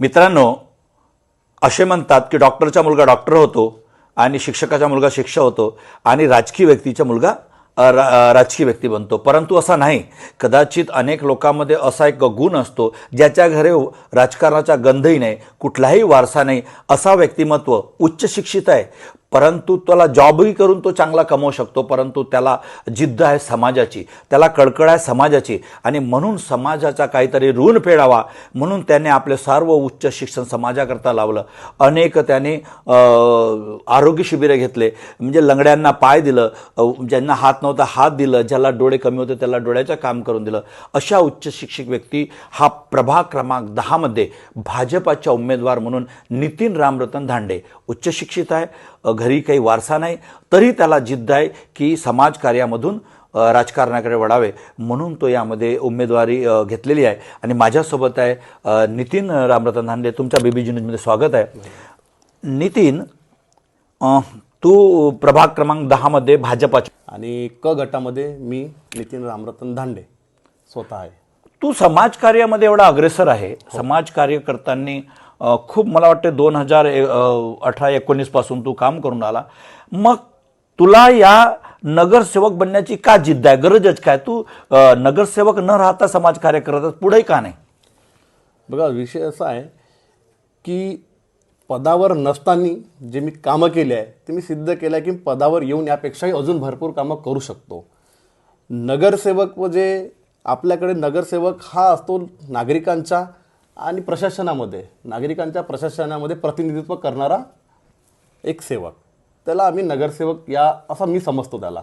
मित्रांनो असे म्हणतात की डॉक्टरचा मुलगा डॉक्टर होतो आणि शिक्षकाचा मुलगा शिक्षक होतो आणि राजकीय व्यक्तीचा मुलगा रा- राजकीय व्यक्ती बनतो. परंतु असा नाही. कदाचित अनेक लोकांमध्ये असा एक गुण असतो ज्याच्या घरी राजकारणाचा गंधही नाही कुठलाही वारसा नाही. असा व्यक्तिमत्व उच्च शिक्षित आहे. परंतु त्याला जॉबही करून तो चांगला कमवू शकतो परंतु त्याला जिद्द आहे समाजाची त्याला कळकळ आहे समाजाची आणि म्हणून समाजाचा काहीतरी ऋण फेडावा म्हणून त्याने आपले सर्व उच्च शिक्षण समाजाकरता लावलं. अनेक त्याने आरोग्य शिबिरे घेतले म्हणजे लंगड्यांना पाय दिलं ज्यांना हात नव्हता हात दिलं ज्याला डोळे कमी होते त्याला डोळ्याचं काम करून दिलं. अशा उच्च शिक्षित व्यक्ती हा प्रभाग क्रमांक दहामध्ये भाजपाच्या उमेदवार म्हणून नितीन रामरतन धांडे उच्च शिक्षित आहे घरी काही वारसा नाही तरी त्याला जिद्द आहे की समाजकार्यामधून राजकारणाकडे वळावे. म्हणून तो यामध्ये उमेदवारी घेतलेली आहे. आणि माझ्यासोबत आहे नितीन रामरतन धांडे. तुमच्या बीबीजी न्यूजमध्ये स्वागत आहे. नितीन तू प्रभाग क्रमांक दहामध्ये भाजपाच्या आणि क गटामध्ये मी नितीन रामरतन धांडे स्वतः आहे. तू समाजकार्यामध्ये एवढा अग्रेसर आहे. समाजकार्य करताना खूप मला वाटते दोन हजार अठरा एकोणीसपासून तू काम करून आला. मग तुला या नगरसेवक बनण्याची का जिद्द आहे? गरजच काय? तू नगरसेवक न राहता समाजकार्य करत पुढे का नाही? बघा विषय असा आहे की पदावर नसताना जे मी कामं केली आहे ते मी सिद्ध केलं आहे की पदावर येऊन यापेक्षाही अजून भरपूर कामं करू शकतो. नगरसेवक म्हणजे आपल्याकडे नगरसेवक हा असतो नागरिकांच्या आणि प्रशासनामध्ये नागरिकांच्या प्रशासनामध्ये प्रतिनिधित्व करणारा एक सेवक. त्याला आम्ही नगरसेवक या असा मी समजतो त्याला.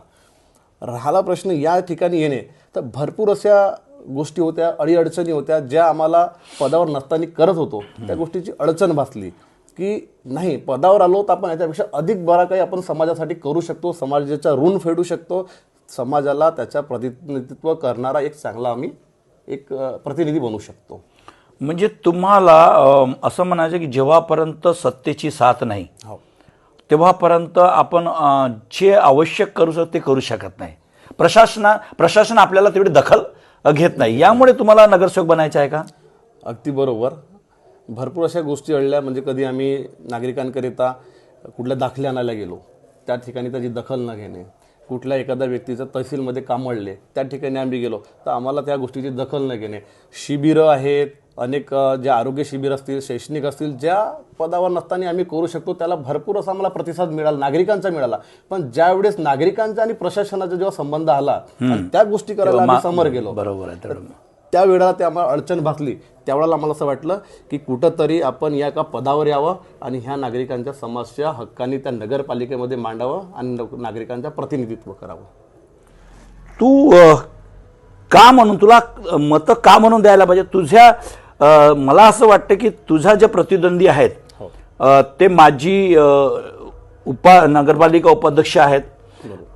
राहिला प्रश्न या ठिकाणी येणे तर भरपूर अशा गोष्टी होत्या अडीअडचणी होत्या ज्या आम्हाला पदावर नसताना करत होतो. त्या गोष्टीची अडचण भासली की नाही पदावर आलो तर आपण याच्यापेक्षा अधिक बरा काही आपण समाजासाठी करू शकतो समाजाचा ऋण फेडू शकतो. समाजाला त्याच्या प्रतिनिधित्व करणारा एक चांगला आम्ही एक प्रतिनिधी बनू शकतो. म्हणजे तुम्हाला असं म्हणायचं की जेव्हापर्यंत सत्तेची साथ नाही हो. तेव्हापर्यंत आपण जे आवश्यक करू शकतो ते करू शकत नाही. प्रशासना प्रशासन आपल्याला तेवढी दखल घेत नाही. यामुळे तुम्हाला नगरसेवक बनायचं आहे का? अगदी बरोबर. भरपूर अशा गोष्टी अडल्या म्हणजे कधी आम्ही नागरिकांकरिता कुठल्या दाखले आणायला गेलो त्या ठिकाणी त्याची दखल न घेणे कुठल्या एखाद्या व्यक्तीचं तहसीलमध्ये कामळले त्या ठिकाणी आम्ही गेलो तर आम्हाला त्या गोष्टीची दखल न घेणे. शिबिरं आहेत अनेक अ, जे आरोग्य शिबिर असतील शैक्षणिक असतील ज्या पदावर नसताना आम्ही करू शकतो त्याला भरपूर असा आम्हाला प्रतिसाद मिळाला नागरिकांचा मिळाला. पण ज्यावेळेस नागरिकांचा आणि प्रशासनाचा जेव्हा संबंध आला त्या गोष्टी करायला आम्ही समोर गेलो बरोबर आहे तेवढं. त्या वेळेला ते आम्हाला अडचण भासली. त्यावेळेला आम्हाला असं वाटलं की कुठंतरी आपण या एका पदावर यावं आणि ह्या नागरिकांच्या समस्या हक्कानी त्या नगरपालिकेमध्ये मांडावं आणि नग- नागरिकांचं प्रतिनिधित्व करावं. तू का म्हणून तुला मतं का म्हणून द्यायला पाहिजे? तुझ्या मला असं वाटतं की तुझा जे प्रतिद्वंदी आहेत हो. ते माजी अ, उपा नगरपालिका उपाध्यक्ष आहेत.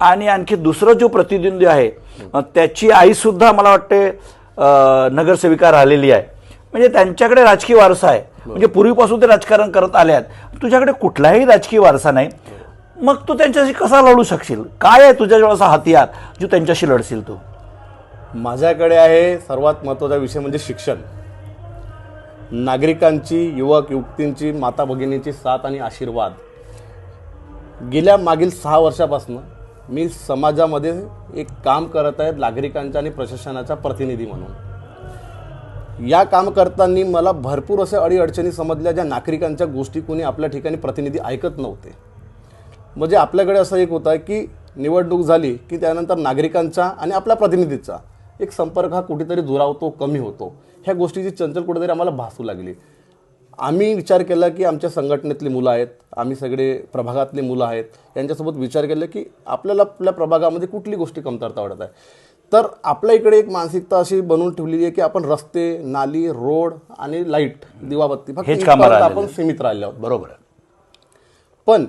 आणि आणखी दुसरं जो प्रतिद्वंदी आहे त्याची आई सुद्धा मला वाटते नगरसेविका राहिलेली आहे. म्हणजे त्यांच्याकडे राजकीय वारसा आहे. म्हणजे पूर्वीपासून ते राजकारण करत आले आहेत. तुझ्याकडे कुठलाही राजकीय वारसा नाही. मग तू त्यांच्याशी कसा लढू शकशील? काय आहे तुझ्याजवळ असा हतियार जो त्यांच्याशी लढशील तू? माझ्याकडे आहे सर्वात महत्त्वाचा विषय म्हणजे शिक्षण. नागरिकांची युवक युवतींची माता भगिनींची साथ आणि आशीर्वाद. गेल्या मागील सहा वर्षापासून मी समाजामध्ये एक काम करत आहे नागरिकांच्या आणि प्रशासनाचा प्रतिनिधी म्हणून. या काम करताना मला भरपूर अशा अडीअडचणी समजल्या ज्या नागरिकांच्या गोष्टी कोणी आपल्या ठिकाणी प्रतिनिधी ऐकत नव्हते. म्हणजे आपल्याकडे असं एक होतं की निवडणूक झाली की त्यानंतर नागरिकांचा आणि आपल्या प्रतिनिधीचा एक संपर्क हा कुठेतरी दुरावतो कमी होतो. ह्या गोष्टीची चंचल कुठेतरी आम्हाला भासू लागली. आम्ही विचार केला की आमच्या संघटनेतली मुलं आहेत आम्ही सगळे प्रभागातली मुलं आहेत यांच्यासोबत विचार केला की आपल्याला आपल्या प्रभागामध्ये कुठली गोष्टी कमतरता वाटत आहे? तर आपल्या इकडे एक मानसिकता अशी बनवून ठेवलेली आहे की आपण रस्ते नाली रोड आणि लाइट दिवाबत्ती फक्त. आपण सीमित राहिले आहोत. बरोबर आहे. पण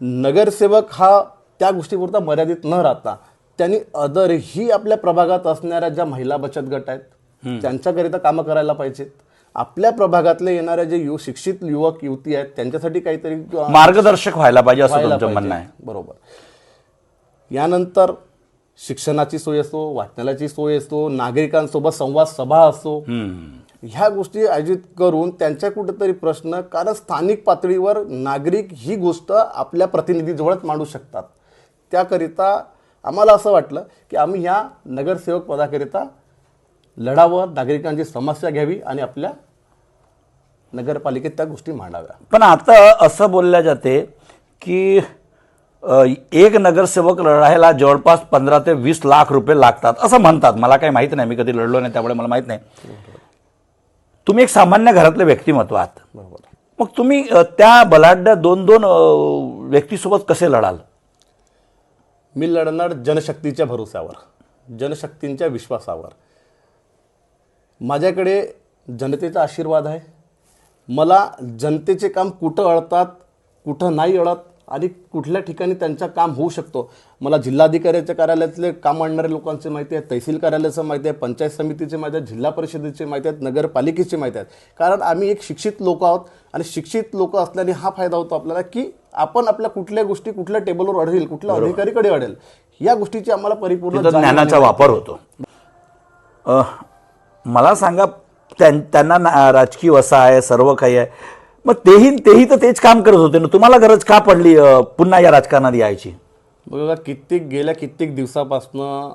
नगरसेवक हा त्या गोष्टीपुरता मर्यादित न राहता त्यांनी अदरही आपल्या प्रभागात असणाऱ्या ज्या महिला बचत गट आहेत त्यांच्याकरिता कामं करायला पाहिजेत. आपल्या प्रभागातले येणाऱ्या जे यु शिक्षित युवक युवती आहेत त्यांच्यासाठी काहीतरी मार्गदर्शक व्हायला पाहिजे असं तुमचं म्हणणं आहे. बरोबर. यानंतर शिक्षणाची सोय असो वाचनाची सोय असो नागरिकांसोबत संवाद सभा असो ह्या गोष्टी आयोजित करून त्यांच्या कुठेतरी प्रश्न कारण स्थानिक पातळीवर नागरिक ही गोष्ट आपल्या प्रतिनिधीजवळच मांडू शकतात. त्याकरिता आम्हाला असं वाटलं की आम्ही ह्या नगरसेवक पदाकरिता लढावं नागरिकांची समस्या घ्यावी आणि आपल्या नगरपालिकेत त्या गोष्टी मांडाव्या. पण आता असं बोलल्या जाते की एक नगरसेवक लढायला जवळपास पंधरा ते वीस लाख रुपये लागतात असं म्हणतात. मला काही माहीत नाही. मी कधी लढलो नाही त्यामुळे मला माहीत नाही. तुम्ही एक सामान्य घरातले व्यक्तिमत्व आहात. बरोबर. मग तुम्ही त्या बलाढ्य दोन दोन व्यक्तीसोबत कसे लढाल? मी लढणार जनशक्तीच्या भरोश्यावर जनशक्तींच्या विश्वासावर. माझ्याकडे जनतेचा आशीर्वाद आहे. मला जनतेचे काम कुठं अळतात कुठं नाही अळत आणि कुठल्या ठिकाणी त्यांचं काम होऊ शकतो. मला जिल्हाधिकाऱ्याच्या कार्यालयातले काम आणणारे लोकांचे माहिती आहे तहसील कार्यालयाचं माहिती आहे पंचायत समितीचे माहिती आहे जिल्हा परिषदेचे माहिती आहेत नगरपालिकेचे माहिती आहेत कारण आम्ही एक शिक्षित लोक आहोत आणि शिक्षित लोक असल्याने हा फायदा होतो आपल्याला की आपण आपल्या कुठल्या गोष्टी कुठल्या टेबलवर अडेल कुठल्या अधिकारीकडे अडेल या गोष्टीची आम्हाला परिपूर्ण ज्ञानाचा वापर होतो. मला सांगा त्यां- त्यांना राजकीय वसा आहे सर्व काही आहे. मग तेही तेही तर तेच काम करत होते ना. तुम्हाला गरज का पडली पुन्हा या राजकारणात यायची? बघा कित्येक गेल्या कित्येक दिवसापासनं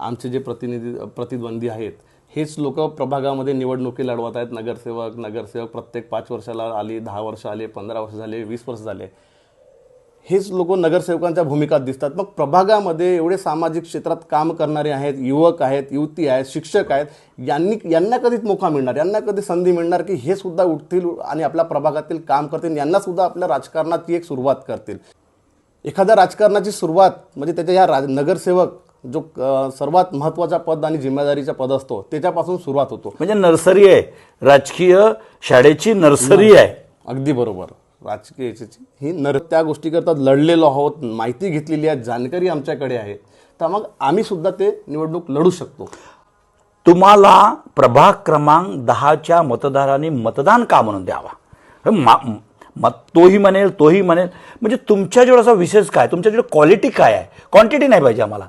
आमचे जे प्रतिनिधी प्रतिद्वंदी आहेत हेच लोक प्रभागामध्ये निवडणुकी लढवत आहेत. नगरसेवक नगरसेवक प्रत्येक पाच वर्षाला आली दहा वर्ष आले पंधरा वर्ष झाले वीस वर्ष झाले. हेच लोक नगरसेवकांच्या भूमिकात दिसतात. मग प्रभागामध्ये एवढे सामाजिक क्षेत्रात काम करणारे आहेत युवक आहेत युवती आहेत शिक्षक आहेत यांनी यांना कधीच मोका मिळणार यांना कधी संधी मिळणार की हे सुद्धा उठतील आणि आपल्या प्रभागातील काम करतील यांना सुद्धा आपल्या राजकारणाची एक सुरुवात करतील. एखाद्या राजकारणाची सुरुवात म्हणजे त्याच्या या राज नगरसेवक जो सर्वात महत्त्वाचा पद आणि जिम्मेदारीचा पद असतो त्याच्यापासून सुरुवात होतो. म्हणजे नर्सरी आहे. राजकीय शाळेची नर्सरी आहे. अगदी बरोबर. राजकीय याच्याची. ही नर त्या गोष्टीकरता लढलेलो आहोत माहिती घेतलेली आहे जानकारी आमच्याकडे आहे. तर मग आम्ही सुद्धा ते निवडणूक लढू शकतो. तुम्हाला प्रभाग क्रमांक दहाच्या मतदारांनी मतदान का म्हणून द्यावा? मा- मत तोही म्हणेल तोही म्हणेल. म्हणजे तुमच्याजवळ असा विशेष काय? तुमच्याजवळ क्वालिटी काय आहे? क्वांटिटी नाही पाहिजे आम्हाला.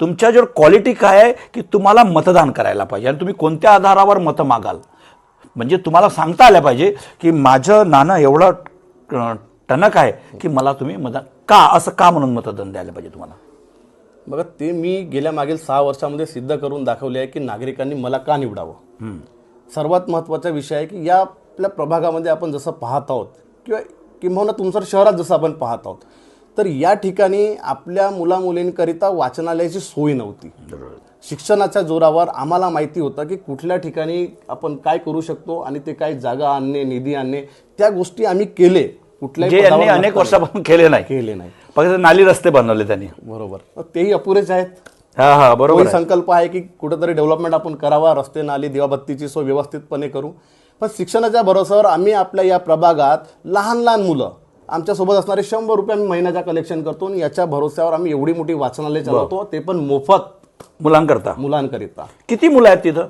तुमच्याजवळ क्वालिटी काय आहे की तुम्हाला मतदान करायला पाहिजे? आणि तुम्ही कोणत्या आधारावर मतं मागाल? म्हणजे तुम्हाला सांगता आलं पाहिजे की माझं नाणं एवढं टणक आहे की मला तुम्ही मतदान का? असं का म्हणून मतदान द्यायला पाहिजे तुम्हाला? बघा ते मी गेल्या मागील सहा वर्षामध्ये सिद्ध करून दाखवले आहे की नागरिकांनी मला का निवडावं? सर्वात महत्त्वाचा विषय आहे की या आपल्या प्रभागामध्ये आपण जसं पाहत आहोत किंवा किंबहुना तुमसर शहरात जसं आपण पाहत आहोत तर या ठिकाणी आपल्या मुलामुलींकरिता वाचनालयाची सोय नव्हती. शिक्षणाच्या जोरावर आम्हाला माहिती होतं की कुठल्या ठिकाणी आपण काय करू शकतो आणि ते काय जागा आणणे निधी आणणे त्या गोष्टी आम्ही केले. कुठल्याही अनेक. वर्षापासून केले नाही. केले नाही. फक्त नाली रस्ते बनवले त्यांनी. बरोबर. तेही अपुरेच आहेत. हा हा बरोबर. संकल्प आहे की कुठेतरी डेव्हलपमेंट आपण करावा रस्ते नाली दिवाबत्तीची सोय व्यवस्थितपणे करू. पण शिक्षणाच्या भरोश्यावर आम्ही आपल्या या प्रभागात लहान लहान मुलं आमच्यासोबत असणारे शंभर रुपये आम्ही महिन्याचा कलेक्शन करतो आणि याच्या भरोश्यावर आम्ही एवढी मोठी वाचनालय चालवतो ते पण मोफत. मुलांकरता. मुलांकरिता. किती मुलं आहेत तिथं?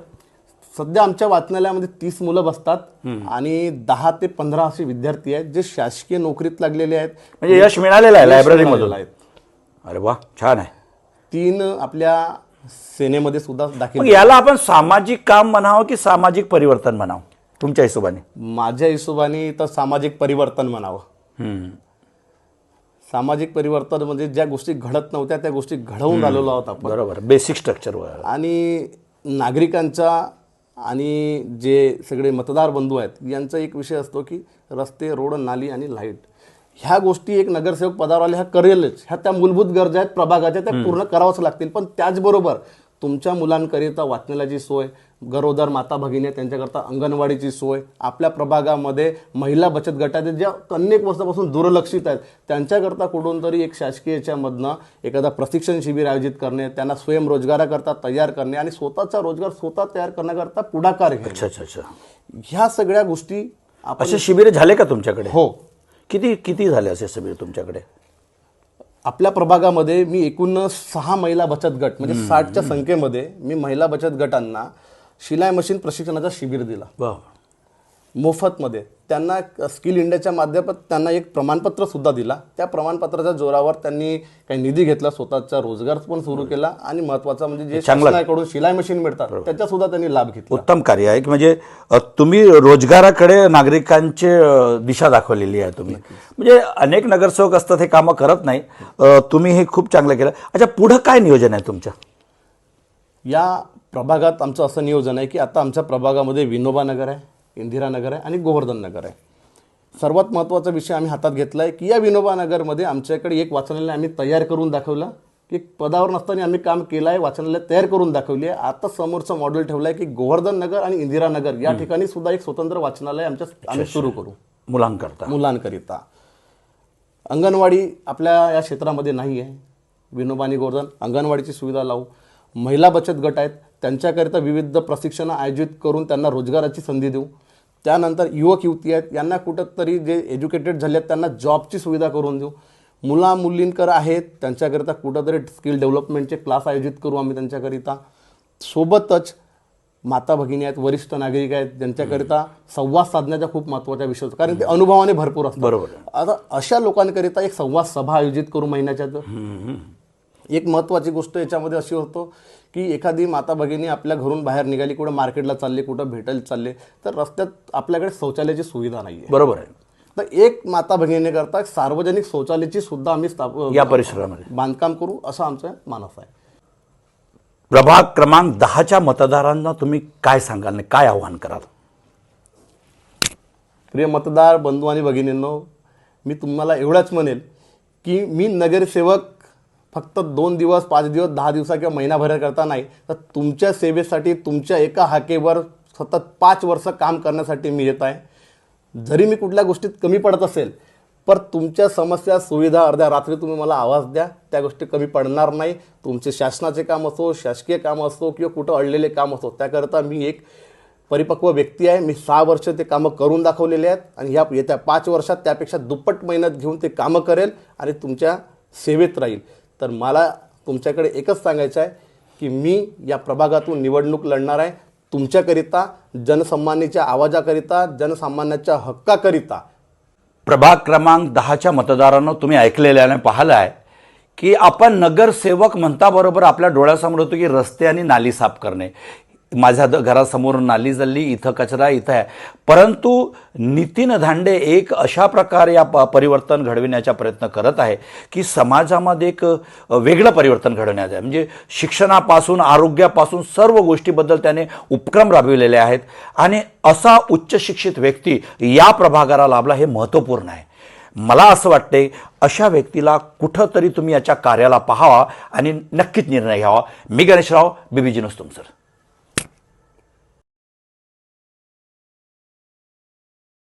सध्या आमच्या वाचनालयामध्ये तीस मुलं बसतात आणि दहा ते पंधरा असे विद्यार्थी आहेत जे शासकीय नोकरीत लागलेले आहेत. म्हणजे यश मिळालेलं आहे लायब्ररीमधून मिळालेलं आहे. अरे वा छान आहे. तीन आपल्या सेनेमध्ये सुद्धा दाखल याला आपण सामाजिक काम म्हणावं की सामाजिक परिवर्तन म्हणावं? तुमच्या हिशोबाने. माझ्या हिशोबाने तर सामाजिक परिवर्तन म्हणावं. सामाजिक परिवर्तन म्हणजे ज्या गोष्टी घडत नव्हत्या त्या गोष्टी घडवून आलेलो आहोत आपण. बरोबर. बेसिक स्ट्रक्चर आणि नागरिकांचा आणि जे सगळे मतदार बंधू आहेत यांचा एक विषय असतो की रस्ते रोड नाली आणि लाइट. ह्या गोष्टी एक नगरसेवक पदावर आले ह्या करेलच. ह्या त्या मूलभूत गरजा आहेत प्रभागाच्या त्या पूर्ण करावंच लागतील. पण त्याचबरोबर तुमच्या मुलांकरिता वाचनालयाची सोय गरोदर माता भगिनी त्यांच्याकरता अंगणवाडीची सोय आपल्या प्रभागामध्ये महिला बचत गटाचे ज्या अनेक वर्षापासून दुर्लक्षित आहेत. त्यांच्याकरता कुठून तरी एक शासकीय याच्यामधनं एखादा प्रशिक्षण शिबिर आयोजित करणे त्यांना स्वयंरोजगाराकरता तयार करणे आणि स्वतःचा रोजगार स्वतः तयार करण्याकरता पुढाकार घ्यायचा अच्छा अच्छा अच्छा. ह्या सगळ्या गोष्टी असे शिबिर झाले का तुमच्याकडे? हो. किती किती झाले असे शिबिर तुमच्याकडे? आपल्या प्रभागामध्ये मी एकूण सहा महिला बचत गट म्हणजे साठच्या संख्येमध्ये मी महिला बचत गटांना शिलाई मशीन प्रशिक्षणाचा शिबिर दिला. मोफतमध्ये. त्यांना स्किल इंडियाच्या माध्यमात त्यांना एक प्रमाणपत्र सुद्धा दिला. त्या प्रमाणपत्राच्या जोरावर त्यांनी काही निधी घेतला स्वतःचा रोजगार पण सुरू केला आणि महत्त्वाचा म्हणजे जे. शासनाकडून शिलाई मशीन मिळतात त्याचा सुद्धा त्यांनी लाभ घेतला. उत्तम कार्य आहे. की म्हणजे तुम्ही रोजगाराकडे नागरिकांचे दिशा दाखवलेली आहे तुम्ही. म्हणजे अनेक नगरसेवक असतात हे कामं करत नाही. तुम्ही हे खूप चांगलं केलं. अच्छा पुढं काय नियोजन आहे तुमच्या? या प्रभागात आमचं असं नियोजन आहे की आता आमच्या प्रभागामध्ये विनोबा नगर आहे. इंदिरा नगर आहे आणि गोवर्धन नगर आहे. सर्वात महत्त्वाचा विषय आम्ही हातात घेतला आहे की या विनोबा नगरमध्ये आमच्याकडे एक वाचनालय आम्ही तयार करून दाखवलं. की पदावर नसताना आम्ही काम केलं आहे वाचनालय तयार करून दाखवली आहे. आता समोरचं मॉडेल ठेवलं आहे की गोवर्धन नगर आणि इंदिरा नगर या ठिकाणी सुद्धा एक स्वतंत्र वाचनालय आमच्या आम्ही सुरू करू. मुलांकरता. मुलांकरिता. अंगणवाडी आपल्या या क्षेत्रामध्ये नाही आहे विनोबा आणि गोवर्धन अंगणवाडीची सुविधा लावू. महिला बचत गट आहेत. त्यांच्याकरिता विविध प्रशिक्षणं आयोजित करून त्यांना रोजगाराची संधी देऊ. त्यानंतर युवक युवती आहेत यांना कुठंतरी जे एज्युकेटेड झाले आहेत त्यांना जॉबची सुविधा करून देऊ. मुला मुलींकर आहेत त्यांच्याकरिता कुठंतरी स्किल डेव्हलपमेंटचे क्लास आयोजित करू आम्ही त्यांच्याकरिता. सोबतच माता भगिनी आहेत वरिष्ठ नागरिक आहेत ज्यांच्याकरिता संवाद साधण्याचा खूप महत्त्वाचा विषय होता. कारण ते अनुभवाने भरपूर असतात. बरोबर. आता अशा लोकांकरिता एक संवाद सभा आयोजित करू महिन्याच्या एक महत्त्वाची गोष्ट याच्यामध्ये अशी होतो की एखादी माता भगिनी आपल्या घरून बाहेर निघाली कुठं मार्केटला चालले कुठं भेटायला चालले तर रस्त्यात आपल्याकडे शौचालयाची सुविधा नाही आहे बरोबर आहे. तर एक माता भगिनी करता सार्वजनिक शौचालयाची सुद्धा आम्ही स्थाप या परिसरामध्ये. बांधकाम करू असं आमचं मानस आहे. प्रभाग क्रमांक दहाच्या मतदारांना तुम्ही काय सांगाल आणि काय आव्हान कराल? प्रिय मतदार बंधू आणि भगिनींनो मी तुम्हाला एवढंच म्हणेल की मी नगरसेवक फक्त दोन दिवस पाच दिवस दहा दिवसा किंवा महिनाभराकरता नाही. तर तुमच्या सेवेसाठी तुमच्या एका हाकेवर सतत पाच वर्ष काम करण्यासाठी मी येत आहे. जरी मी कुठल्या गोष्टीत कमी पडत असेल पर तुमच्या समस्या सुविधा अर्ध्या रात्री तुम्ही मला आवाज द्या. त्या गोष्टी कमी पडणार नाही. तुमचे शासनाचे काम असो शासकीय काम असो किंवा कुठं अडलेले काम असो त्याकरता मी एक परिपक्व व्यक्ती आहे. मी सहा वर्ष ते कामं करून दाखवलेले आहेत आणि ह्या येत्या पाच वर्षात त्यापेक्षा दुप्पट मेहनत घेऊन ते कामं करेल आणि तुमच्या सेवेत राहील. तर मला तुमच्याकडे एकच सांगायचं आहे की मी या प्रभागातून निवडणूक लढणार आहे. तुमच्याकरिता जनसन्मानीच्या आवाजाकरिता जनसामान्याच्या हक्काकरिता. प्रभाग क्रमांक दहाच्या मतदारांना तुम्ही ऐकलेल्याने पाहिलं आहे की आपण नगरसेवक म्हणताबरोबर आपल्या डोळ्यासमोर होतो की रस्ते आणि नाली साफ करणे. माझ्या द- घरासमोर नाली जल्ली इथं कचरा इथं आहे. परंतु नितीन धांडे एक अशा प्रकारे या प परिवर्तन घडविण्याचा प्रयत्न करत आहे की समाजामध्ये एक वेगळं परिवर्तन घडवण्यात आहे. म्हणजे शिक्षणापासून आरोग्यापासून सर्व गोष्टीबद्दल त्याने उपक्रम राबविलेले आहेत. आणि असा उच्च शिक्षित व्यक्ती या प्रभागाला लाभला हे महत्त्वपूर्ण आहे. मला असं वाटते अशा व्यक्तीला कुठंतरी तुम्ही याच्या कार्याला पाहावा आणि नक्कीच निर्णय घ्यावा. मी गणेशराव बीबीजी न्यूज सर